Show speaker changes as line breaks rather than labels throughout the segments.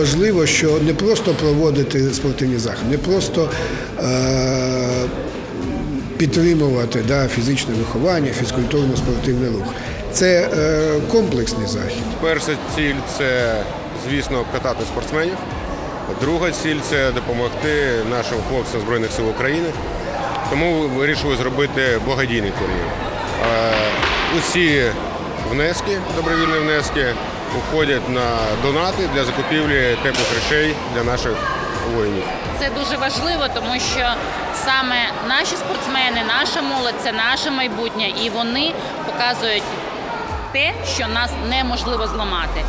важливо, що не просто проводити спортивні заходи, не просто е, підтримувати да, фізичне виховання, фізкультурно-спортивний рух. Це е, комплексний захід.
Перша ціль це, звісно, катати спортсменів. Друга ціль це допомогти нашим хлопцям Збройних сил України. Тому вирішили зробити благодійний турнір. Е, Усі внески, добровільні внески, уходять на донати для закупівлі теплих речей для наших воїнів.
Це дуже важливо, тому що саме наші спортсмени, наша молодь це наше майбутнє, і вони показують те, що нас неможливо зламати.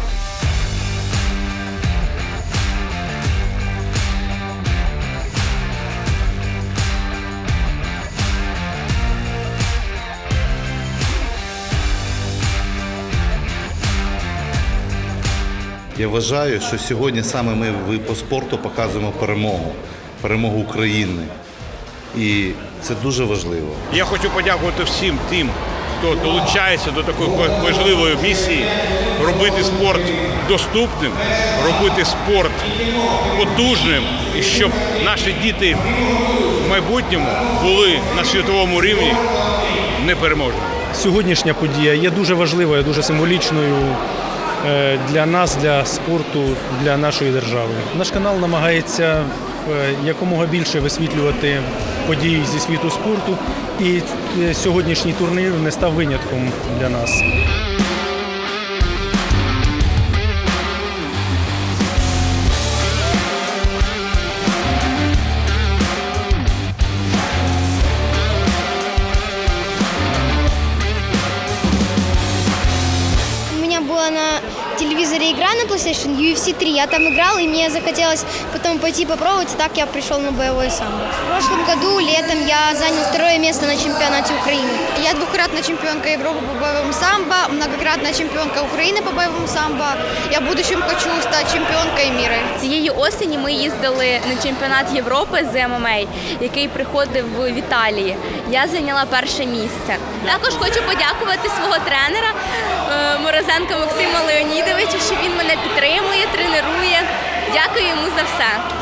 Я вважаю, що сьогодні саме ми по спорту показуємо перемогу, перемогу України. І це дуже важливо.
Я хочу подякувати всім тим, хто долучається до такої важливої місії, робити спорт доступним, робити спорт потужним, і щоб наші діти в майбутньому були на світовому рівні непереможними.
Сьогоднішня подія є дуже важливою, дуже символічною для нас, для спорту, для нашої держави. Наш канал намагається е, якомога більше висвітлювати події зі світу спорту, і е, сьогоднішній турнір не став винятком для нас.
Была на телевизоре игра на PlayStation UFC 3. Я там играл, и мне захотелось потом пойти попробовать, и так я пришел на боевой самбо. В прошлом году летом я занял второе место на чемпионате Украины.
Я двукратная чемпионка Европы по боевому самбо, многократная чемпионка Украины по боевому самбо. Я в будущем хочу стать чемпионкой мира.
Цієї осені ми їздили на чемпіонат Європи з ММА, який приходив в Італії. Я зайняла перше місце. Також хочу подякувати свого тренера е, Морозенка Максима Леонідовича, що він мене підтримує, тренує. Дякую йому за все.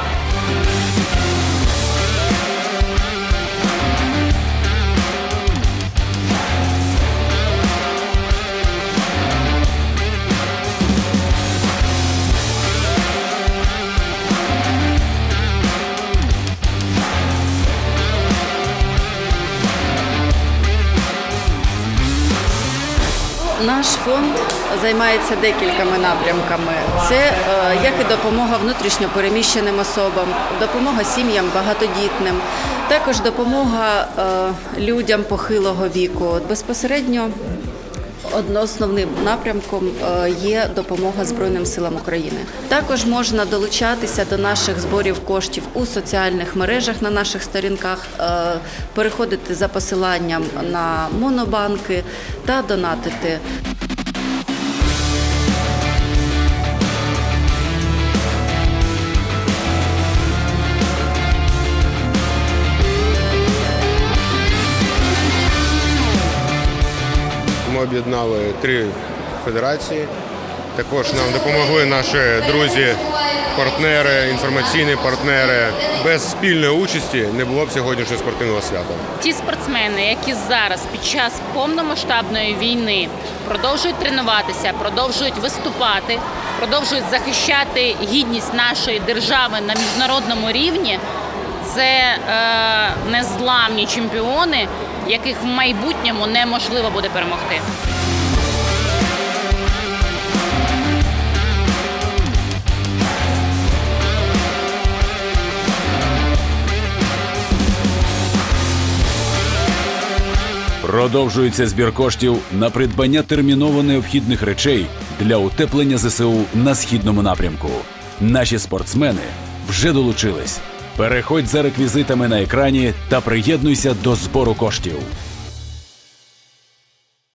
Наш фонд займається декількома напрямками. Це е, як і допомога внутрішньо переміщеним особам, допомога сім'ям багатодітним, також допомога е, людям похилого віку. Безпосередньо одно- основним напрямком е, є допомога Збройним силам України. Також можна долучатися до наших зборів коштів у соціальних мережах на наших сторінках, е, переходити за посиланням на монобанки та донатити.
Ми об'єднали три федерації. Також нам допомогли наші друзі, партнери, інформаційні партнери. Без спільної участі не було б сьогоднішнього спортивного свята.
Ті спортсмени, які зараз під час повномасштабної війни продовжують тренуватися, продовжують виступати, продовжують захищати гідність нашої держави на міжнародному рівні, це е, незламні чемпіони, яких в майбутньому неможливо буде перемогти.
Продовжується збір коштів на придбання терміново необхідних речей для утеплення ЗСУ на східному напрямку. Наші спортсмени вже долучились. Переходь за реквізитами на екрані та приєднуйся до збору коштів.